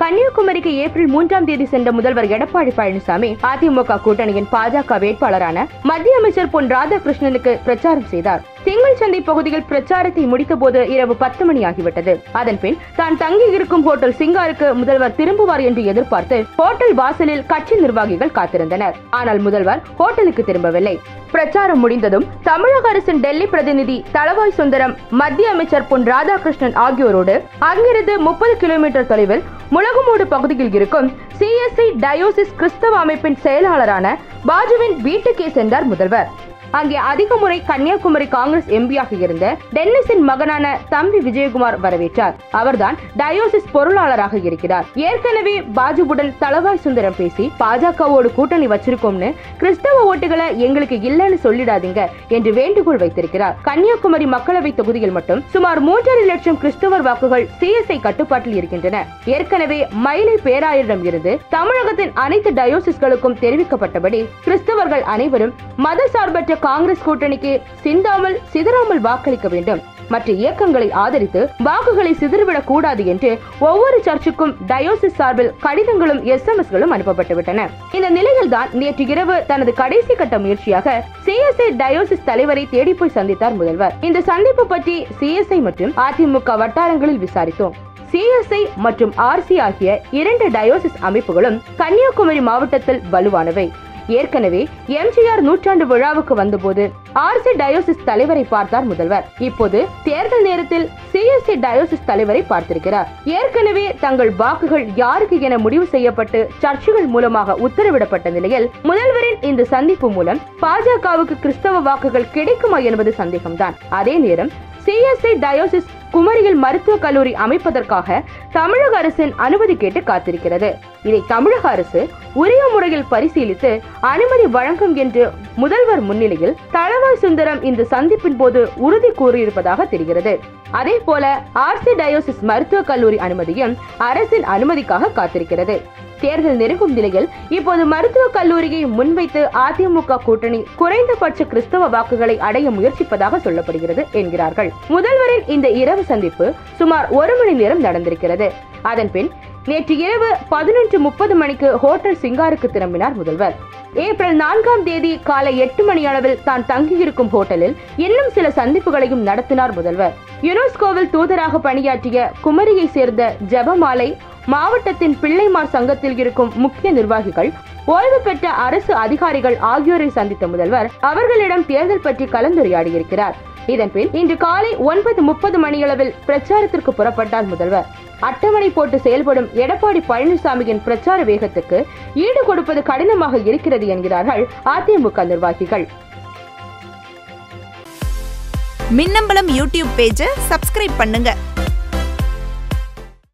கன்னியாகுமரிக்கு ஏப்ரல் மூன்றாம் தேதி சென்ற முதல்வர் எடப்பாடி பழனிசாமி அதிமுக கூட்டணியின் பாஜக வேட்பாளரான மத்திய அமைச்சர் பொன் ராதாகிருஷ்ணனுக்கு பிரச்சாரம் செய்தார். திங்கள் சந்தை பகுதியில் பிரச்சாரத்தை முடித்தபோது இரவு பத்து மணி ஆகிவிட்டது. அதன் தான் தங்கி இருக்கும் ஹோட்டல் சிங்காருக்கு முதல்வர் திரும்புவார் என்று எதிர்பார்த்து ஹோட்டல் வாசலில் கட்சி நிர்வாகிகள் காத்திருந்தனர். ஆனால் முதல்வர் ஹோட்டலுக்கு திரும்பவில்லை. பிரச்சாரம் முடிந்ததும் தமிழக அரசின் டெல்லி பிரதிநிதி தளவாய் சுந்தரம் மத்திய அமைச்சர் பொன் ராதாகிருஷ்ணன் ஆகியோரோடு அங்கிருந்து முப்பது கிலோமீட்டர் தொலைவில் முழகுமூடு பகுதியில் இருக்கும் சிஎஸ்ஐ டயோசிஸ் கிறிஸ்தவ அமைப்பின் செயலாளரான பாஜுவின் வீட்டுக்கே சென்றார் முதல்வர். அங்கே அதிக முறை கன்னியாகுமரி காங்கிரஸ் எம்பியாக இருந்த டென்னிஸின் மகனான தம்பி விஜயகுமார் வரவேற்றார். அவர்தான் டயோசிஸ் பொருளாளராக இருக்கிறார். ஏற்கனவே பாஜுவுடன் தளவாய் சுந்தரம் பேசி பாஜகவோடு கூட்டணி வச்சிருக்கோம்னு கிறிஸ்தவ ஓட்டுகளை எங்களுக்கு இல்லைன்னு சொல்லிடாதீங்க என்று வேண்டுகோள் வைத்திருக்கிறார். கன்னியாகுமரி மக்களவை தொகுதியில் மட்டும் சுமார் மூன்றரை லட்சம் கிறிஸ்தவர் வாக்குகள் சிஎஸ்ஐ கட்டுப்பாட்டில் இருக்கின்றன. ஏற்கனவே மயிலை பேராயரிடம் இருந்து தமிழகத்தின் அனைத்து டயோசிஸ்களுக்கும் தெரிவிக்கப்பட்டபடி கிறிஸ்தவர்கள் அனைவரும் மத உள்ள காங்கிரஸ் கூட்டணிக்கு சிந்தாமல் சிதறாமல் வாக்களிக்க வேண்டும். மற்ற இயக்கங்களை ஆதரித்து வாக்குகளை சிதறிவிடக் கூடாது என்று ஒவ்வொரு சர்ச்சுக்கும் டயோசிஸ் சார்பில் கடிதங்களும் எஸ் எம் எஸ்எம்எஸ்களும் அனுப்பப்பட்டுவிட்டன. இந்த நிலையில்தான் நேற்று இரவு தனது கடைசி கட்ட முயற்சியாக சிஎஸ்ஐ டயோசிஸ் தலைவரை தேடி போய் சந்தித்தார் முதல்வர். இந்த சந்திப்பு பற்றி சிஎஸ்ஐ மற்றும் அதிமுக வட்டாரங்களில் விசாரித்தோம். சிஎஸ்ஐ மற்றும் ஆர்சி ஆகிய இரண்டு டயோசிஸ் அமைப்புகளும் கன்னியாகுமரி மாவட்டத்தில் வலுவானவை. ஏற்கனவே எம்ஜிஆர் நூற்றாண்டு விழாவுக்கு வந்தபோது ஆர்சி டயோசிஸ் தலைவரை பார்த்தார் முதல்வர். இப்போது தேர்தல் நேரத்தில் சிஎஸ்சி டயோசிஸ் தலைவரை பார்த்திருக்கிறார். ஏற்கனவே தங்கள் வாக்குகள் யாருக்கு என முடிவு செய்யப்பட்டு சர்ச்சுகள் மூலமாக உத்தரவிடப்பட்ட நிலையில் முதல்வரின் இந்த சந்திப்பு மூலம் பாஜகவுக்கு கிறிஸ்தவ வாக்குகள் கிடைக்குமா என்பது சந்தேகம்தான். அதே நேரம் சிஎஸ்ஐ டயோசிஸ் குமரியில் மருத்துவக் கல்லூரி அமைப்பதற்காக தமிழக அரசின் அனுமதி கேட்டு காத்திருக்கிறது. இதை தமிழக அரசு உரிய முறையில் பரிசீலித்து அனுமதி வழங்கும் என்று முதல்வர் முன்னிலையில் தளவாய் சுந்தரம் இந்த சந்திப்பின் போது உறுதி கூறியிருப்பதாக தெரிகிறது. அதே போல ஆர்சி டயோசிஸ் மருத்துவக் கல்லூரி அனுமதியும் அரசின் அனுமதிக்காக காத்திருக்கிறது. தேர்தல் நெருங்கும் நிலையில் இப்போது மருத்துவக் கல்லூரியை முன்வைத்து அதிமுக கூட்டணி குறைந்தபட்ச கிறிஸ்தவ வாக்குகளை அடைய முயற்சிப்பதாக சொல்லப்படுகிறது என்கிறார்கள். முதல்வரின் இந்த இரவு சந்திப்பு சுமார் ஒரு மணி நேரம் நடந்திருக்கிறது. அதன் பின் நேற்று இரவு பதினொன்று முப்பது மணிக்கு ஹோட்டல் சிங்காருக்கு திரும்பினார் முதல்வர். ஏப்ரல் நான்காம் தேதி காலை எட்டு மணி அளவில் தான் தங்கியிருக்கும் ஹோட்டலில் இன்னும் சில சந்திப்புகளையும் நடத்தினார் முதல்வர். யுனெஸ்கோவில் தூதராக பணியாற்றிய குமரியை சேர்ந்த ஜெபமாலை மாவட்டத்தின் பிள்ளைமார் சங்கத்தில் இருக்கும் முக்கிய நிர்வாகிகள் ஓய்வு பெற்ற அரசு அதிகாரிகள் ஆகியோரை சந்தித்த முதல்வர் அவர்களிடம் தேர்தல் பற்றி கலந்துரையாடியிருக்கிறார். இதன்பின் இன்று காலை ஒன்பது முப்பது மணியளவில் பிரச்சாரத்திற்கு புறப்பட்டார் முதல்வர். அட்டவணை போட்டு செயல்படும் எடப்பாடி பழனிசாமியின் பிரச்சார வேகத்துக்கு ஈடு கொடுப்பது கடினமாக இருக்கிறது என்கிறார்கள் அதிமுக நிர்வாகிகள். மின்னம்பலம் யூடியூப் பேஜை சப்ஸ்கிரைப் பண்ணுங்க.